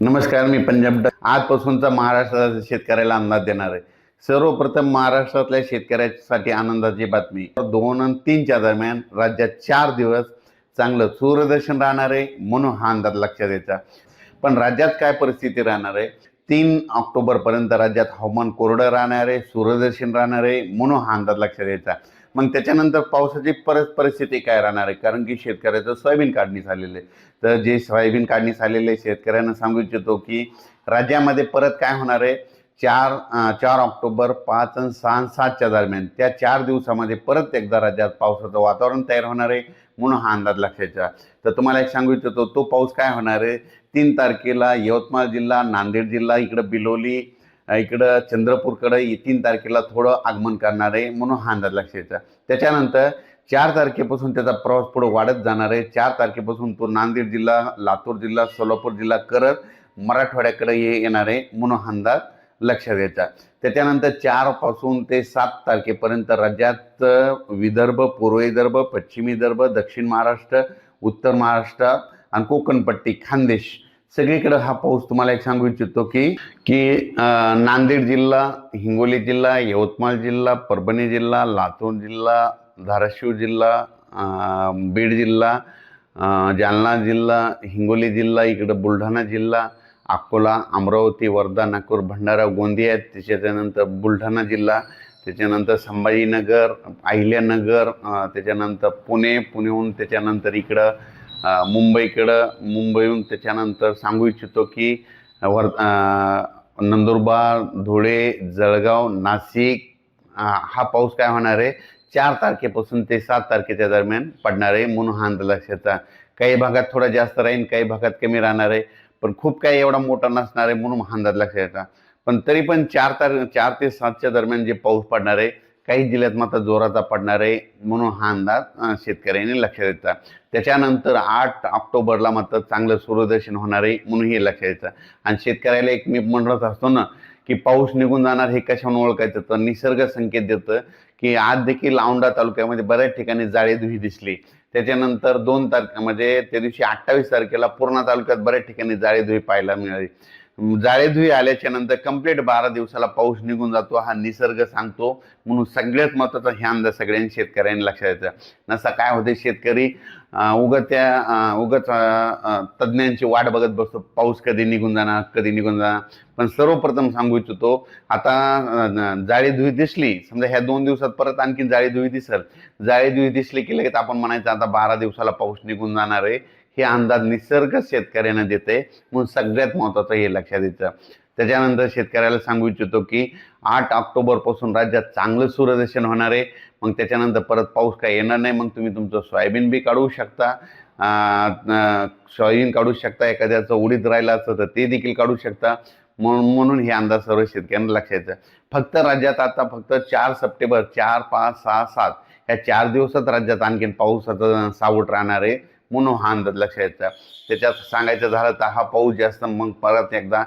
नमस्कार मी पंजाब आजपासूनचा महाराष्ट्राच्या शेतकऱ्याला अंदाज देणार आहे. सर्वप्रथम महाराष्ट्रातल्या शेतकऱ्यासाठी आनंदाची बातमी. दोन आणि तीनच्या दरम्यान राज्यात चार दिवस चांगलं सूर्यदर्शन राहणार आहे म्हणून हा अंदाज लक्षात यायचा. पण राज्यात काय परिस्थिती राहणार आहे? तीन ऑक्टोबरपर्यंत राज्यात हवामान कोरडं राहणार आहे सूर्यदर्शन राहणार आहे म्हणून हा अंदाज लक्षात यायचा. मग त्याच्यानंतर पावसाची परत परिस्थिती काय राहणार आहे? कारण की शेतकऱ्याचं सोयाबीन काढणी झालेलं आहे. तर जे सोयाबीन काढणी झालेले आहे, शेतकऱ्यांना सांगू इच्छितो की राज्यामध्ये परत काय होणार आहे? चार चार ऑक्टोबर पाच आणि सहा सातच्या दरम्यान त्या चार दिवसामध्ये परत एकदा राज्यात पावसाचं वातावरण तयार होणार आहे म्हणून हा अंदाज लक्षाचा तर तुम्हाला एक सांगू इच्छितो तो पाऊस काय होणार आहे? तीन तारखेला यवतमाळ जिल्हा नांदेड जिल्हा इकडं बिलोली इकडं चंद्रपूरकडं तीन तारखेला थोडं आगमन करणार आहे म्हणून हा अंदाज लक्षाचा त्याच्यानंतर चार तारखेपासून त्याचा प्रवास पुढे वाढत जाणार आहे. चार तारखेपासून तो नांदेड जिल्हा लातूर जिल्हा सोलापूर जिल्हा करत मराठवाड्याकडे हे येणार आहे म्हणून हा अंदाज लक्षात घ्यायचा त्याच्यानंतर चारपासून ते सात तारखेपर्यंत राज्यात विदर्भ पूर्व विदर्भ पश्चिम विदर्भ दक्षिण महाराष्ट्र उत्तर महाराष्ट्र आणि कोकणपट्टी खानदेश सगळीकडे हा पाऊस तुम्हाला एक सांगू इच्छितो की की नांदेड जिल्हा हिंगोली जिल्हा यवतमाळ जिल्हा परभणी जिल्हा लातूर जिल्हा धाराशिव जिल्हा बीड जिल्हा जालना जिल्हा हिंगोली जिल्हा इकडं बुलढाणा जिल्हा अकोला अमरावती वर्धा नागपूर भंडारा गोंदिया त्याच्यानंतर बुलढाणा जिल्हा त्याच्यानंतर संभाजीनगर अहिल्यानगर त्याच्यानंतर पुणे पुणेहून त्याच्यानंतर इकडं मुंबईकडं मुंबईहून त्याच्यानंतर सांगू इच्छितो की वर नंदुरबार धुळे जळगाव नाशिक हा पाऊस काय होणार आहे? चार तारखेपासून ते सात तारखेच्या दरम्यान पडणार आहे म्हणून हा अंदाज काही भागात थोडा जास्त राहील काही भागात कमी राहणार आहे. पण खूप काही एवढा मोठा नसणार आहे म्हणून हा अंदाज लक्षात येतात पण तरी पण चार तार चार ते सातच्या दरम्यान जे पाऊस पडणार आहे काही जिल्ह्यात मात्र जोराचा पडणार आहे म्हणून हा अंदाज शेतकऱ्यांनी लक्षात द्यायचा त्याच्यानंतर आठ ऑक्टोबरला मात्र चांगलं सूर्यदर्शन होणार आहे म्हणून हे लक्षात येतं आणि शेतकऱ्याला एक मी म्हणत असतो ना की पाऊस निघून जाणार हे कशाने ओळखायचं? तर निसर्ग संकेत देतं की आज देखील औंढा तालुक्यामध्ये बऱ्याच ठिकाणी जाळेधुई दिसली. त्याच्यानंतर दोन तारखे म्हणजे त्या दिवशी अठ्ठावीस तारखेला पूर्णा तालुक्यात बऱ्याच ठिकाणी जाळेधुई पाहायला मिळाली. जाळेधुई आल्याच्यानंतर कंप्लीट बारा दिवसाला पाऊस निघून जातो. हा निसर्ग सांगतो. म्हणून सगळ्यात महत्त्वाचा ह्या अंदाज सगळ्यांनी शेतकऱ्यांनी लक्षात येतं नसा काय होते शेतकरी? उगत्या उगत त्या तज्ज्ञांची वाट बघत बसतो. पाऊस कधी निघून जाणार कधी निघून जाणार? पण सर्वप्रथम सांगू इच्छितो आता अं, जाळीधुई दिसली. समजा ह्या दोन दिवसात परत आणखी जाळीधुई दिसल. जाळीधुई दिसली की लगेच आपण म्हणायचं आता बारा दिवसाला पाऊस निघून जाणार आहे. हे अंदाज निसर्ग शेतकऱ्यांना देते म्हणून सगळ्यात महत्त्वाचं हे लक्षात येतं. त्याच्यानंतर शेतकऱ्याला सांगू इच्छितो की आठ ऑक्टोबरपासून राज्यात चांगलं सूर्यदर्शन होणार आहे. मग त्याच्यानंतर परत पाऊस काय येणार नाही. मग तुम्ही तुमचं सोयाबीन बी काढू शकता. सोयाबीन काढू शकता. एखाद्याचं उडीद राहिलं असतं तर ते देखील काढू शकता. म्हणून म्हणून हे अंदाज सर्व शेतकऱ्यांना लक्षात फक्त राज्यात आता फक्त चार सप्टेंबर चार पाच सहा सात ह्या चार दिवसात राज्यात आणखीन पाऊसाचं सावट राहणार आहे. म्हणून हा अंदाज लक्षात येतं. त्याच्यात सांगायचं झालं तर हा पाऊस जास्त मग परत एकदा